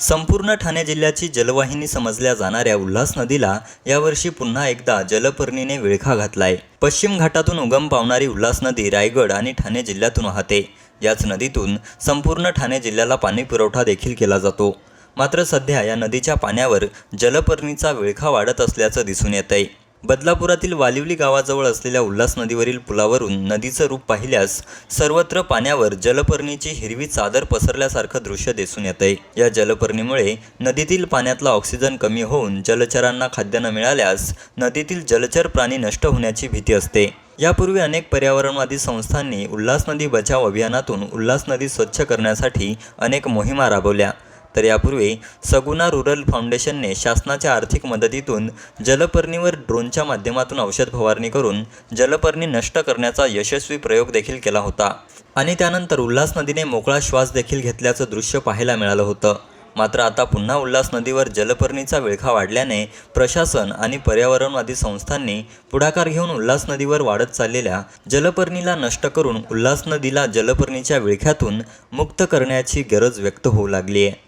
संपूर्ण ठाणे जिल्ह्याची जलवाहिनी समजल्या जाणाऱ्या उल्हास नदीला यावर्षी पुन्हा एकदा जलपर्णीने विळखा घातलाय. पश्चिम घाटातून उगम पावणारी उल्हास नदी रायगड आणि ठाणे जिल्ह्यातून वाहते. याच नदीतून संपूर्ण ठाणे जिल्ह्याला पाणी पुरवठा देखील केला जातो. मात्र सध्या या नदीच्या पाण्यावर जलपर्णीचा विळखा वाढत असल्याचं दिसून येतंय. बदलापुरातील वालिवली गावाजवळ असलेल्या उल्हास नदीवरील पुलावरून नदीचं रूप पाहिल्यास सर्वत्र पाण्यावर जलपर्णीची हिरवी चादर पसरल्यासारखं दृश्य दिसून येतंय. या जलपर्णीमुळे नदीतील पाण्यातला ऑक्सिजन कमी होऊन जलचरांना खाद्य न मिळाल्यास नदीतील जलचर प्राणी नष्ट होण्याची भीती असते. यापूर्वी अनेक पर्यावरणवादी संस्थांनी उल्हास नदी बचाव अभियानातून उल्हास नदी स्वच्छ करण्यासाठी अनेक मोहिमा राबवल्या. तर यापूर्वी सगुना रुरल फाउंडेशनने शासनाच्या आर्थिक मदतीतून जलपर्णीवर ड्रोनच्या माध्यमातून औषध फवारणी करून जलपर्णी नष्ट करण्याचा यशस्वी प्रयोग देखील केला होता. आणि त्यानंतर उल्हास नदीने मोकळा श्वास देखील घेतल्याचं दृश्य पाहायला मिळालं होतं. मात्र आता पुन्हा उल्हास नदीवर जलपर्णीचा विळखा वाढल्याने प्रशासन आणि पर्यावरणवादी संस्थांनी पुढाकार घेऊन उल्हास नदीवर वाढत चाललेल्या जलपर्णीला नष्ट करून उल्हास नदीला जलपर्णीच्या विळख्यातून मुक्त करण्याची गरज व्यक्त होऊ लागली आहे